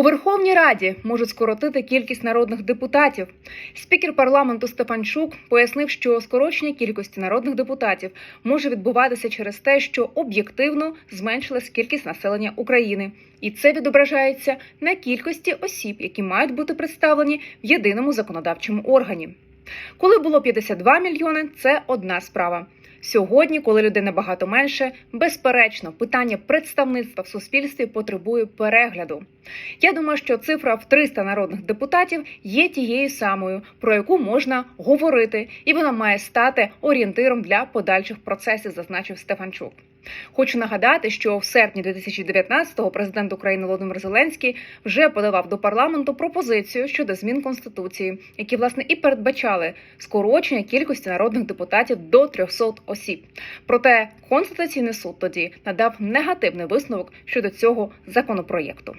У Верховній Раді можуть скоротити кількість народних депутатів. Спікер парламенту Стефанчук пояснив, що скорочення кількості народних депутатів може відбуватися через те, що об'єктивно зменшилась кількість населення України, і це відображається на кількості осіб, які мають бути представлені в єдиному законодавчому органі. Коли було 52 мільйони, це одна справа. Сьогодні, коли людей набагато менше, безперечно, питання представництва в суспільстві потребує перегляду. Я думаю, що цифра в 300 народних депутатів є тією самою, про яку можна говорити, і вона має стати орієнтиром для подальших процесів, зазначив Стефанчук. Хочу нагадати, що в серпні 2019-го президент України Володимир Зеленський вже подавав до парламенту пропозицію щодо змін конституції, які власне і передбачали скорочення кількості народних депутатів до 300 осіб. Проте конституційний суд тоді надав негативний висновок щодо цього законопроєкту.